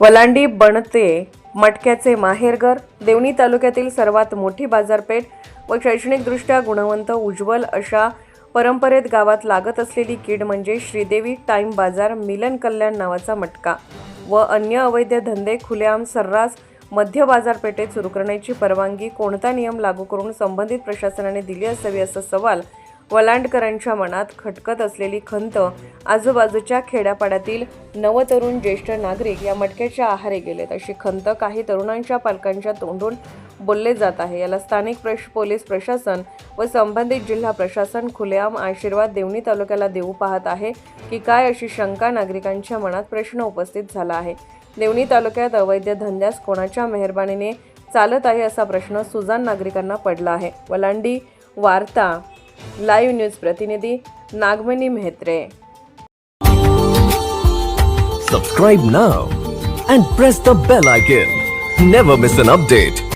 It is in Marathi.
वलांडी बनते मटक्याचे माहेरघर देवणी तालुक्यातील सर्वात मोठी बाजारपेठ व शैक्षणिकदृष्ट्या गुणवंत उज्ज्वल अशा परंपरेत गावात लागत असलेली कीड म्हणजे श्रीदेवी टाईम बाजार मिलन कल्याण नावाचा मटका व अन्य अवैध धंदे खुलेआम सर्रास मध्य बाजारपेठेत सुरू करण्याची परवानगी कोणता नियम लागू करून संबंधित प्रशासनाने दिली असावी असा सवाल वलांडकरांच्या मनात खटकत असलेली खंत आजूबाजूच्या खेड्यापाड्यातील नवतरुण ज्येष्ठ नागरिक या मटक्याच्या आहारी गेलेत. अशी खंत काही तरुणांच्या पालकांच्या तोंडून बोलले जात आहे. याला स्थानिक प्रश पोलीस प्रशासन व संबंधित जिल्हा प्रशासन खुलेआम आशीर्वाद देवणी तालुक्याला देऊ पाहत आहे की काय अशी शंका नागरिकांच्या मनात प्रश्न उपस्थित झाला आहे. देवणी तालुक्यात अवैध धंद्यास कोणाच्या मेहरबानीने चालत आहे असा प्रश्न सुजान नागरिकांना पडला आहे. वलांडी वार्ता लाईव्ह न्यूज प्रतिनिधी Nagmani Mehtre Subscribe now and press the bell icon. Never miss an update.